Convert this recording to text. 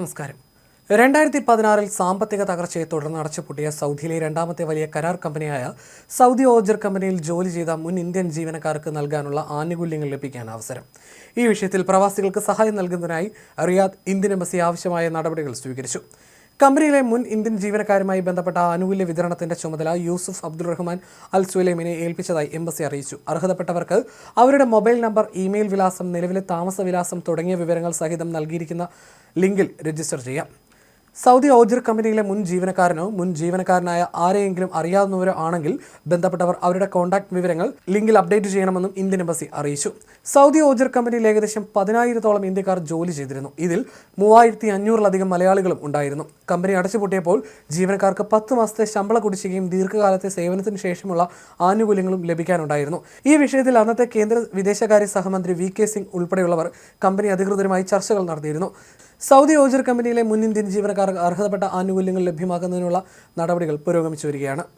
നമസ്കാരം. രണ്ടായിരത്തി പതിനാറിൽ സാമ്പത്തിക തകർച്ചയെ തുടർന്ന് അടച്ചുപൂട്ടിയ സൗദിയിലെ രണ്ടാമത്തെ വലിയ കരാർ കമ്പനിയായ സൗദി ഓജർ കമ്പനിയിൽ ജോലി ചെയ്ത മുൻ ഇന്ത്യൻ ജീവനക്കാർക്ക് നൽകാനുള്ള ആനുകൂല്യങ്ങൾ ലഭിക്കാൻ അവസരം. ഈ വിഷയത്തിൽ പ്രവാസികൾക്ക് സഹായം നൽകുന്നതിനായി റിയാദ് ഇന്ത്യൻ എംബസി ആവശ്യമായ നടപടികൾ സ്വീകരിച്ചു. കമ്പനിയിലെ മുൻ ഇന്ത്യൻ ജീവനക്കാരുമായി ബന്ധപ്പെട്ട ആനുകൂല്യ വിതരണത്തിന്റെ ചുമതല യൂസുഫ് അബ്ദുൾ റഹ്മാൻ അൽ സുലൈമിനെ ഏൽപ്പിച്ചതായി എംബസി അറിയിച്ചു. അർഹതപ്പെട്ടവർക്ക് അവരുടെ മൊബൈൽ നമ്പർ ഇമെയിൽ വിലാസം നിലവിലെ താമസ വിലാസം തുടങ്ങിയ വിവരങ്ങൾ സഹിതം നൽകിയിരിക്കുന്ന ലിങ്കിൽ രജിസ്റ്റർ ചെയ്യാം. സൗദി ഓജർ കമ്പനിയിലെ മുൻ ജീവനക്കാരനോ മുൻ ജീവനക്കാരനായ ആരെയെങ്കിലും അറിയാവുന്നവരോ ആണെങ്കിൽ ബന്ധപ്പെട്ടവർ അവരുടെ കോൺടാക്ട് വിവരങ്ങൾ ലിങ്കിൽ അപ്ഡേറ്റ് ചെയ്യണമെന്നും ഇന്ത്യൻ എംബസി അറിയിച്ചു. സൗദി ഓജർ കമ്പനിയിൽ ഏകദേശം പതിനായിരത്തോളം ഇന്ത്യക്കാർ ജോലി ചെയ്തിരുന്നു. ഇതിൽ മൂവായിരത്തി അഞ്ഞൂറിലധികം മലയാളികളും ഉണ്ടായിരുന്നു. കമ്പനി അടച്ചുപൂട്ടിയപ്പോൾ ജീവനക്കാർക്ക് പത്ത് മാസത്തെ ശമ്പള കുടിശ്ശികയും ദീർഘകാലത്തെ സേവനത്തിന് ശേഷമുള്ള ആനുകൂല്യങ്ങളും ലഭിക്കാനുണ്ടായിരുന്നു. ഈ വിഷയത്തിൽ അന്നത്തെ കേന്ദ്ര വിദേശകാര്യ സഹമന്ത്രി വി കെ സിംഗ് ഉൾപ്പെടെയുള്ളവർ കമ്പനി അധികൃതരുമായി ചർച്ചകൾ നടത്തിയിരുന്നു. സൗദി ഓജർ കമ്പനിയിലെ മുൻ ഇന്ത്യൻ ജീവനക്കാർക്ക് അർഹതപ്പെട്ട ആനുകൂല്യങ്ങൾ ലഭ്യമാക്കുന്നതിനുള്ള നടപടികൾ പുരോഗമിച്ചു വരികയാണ്.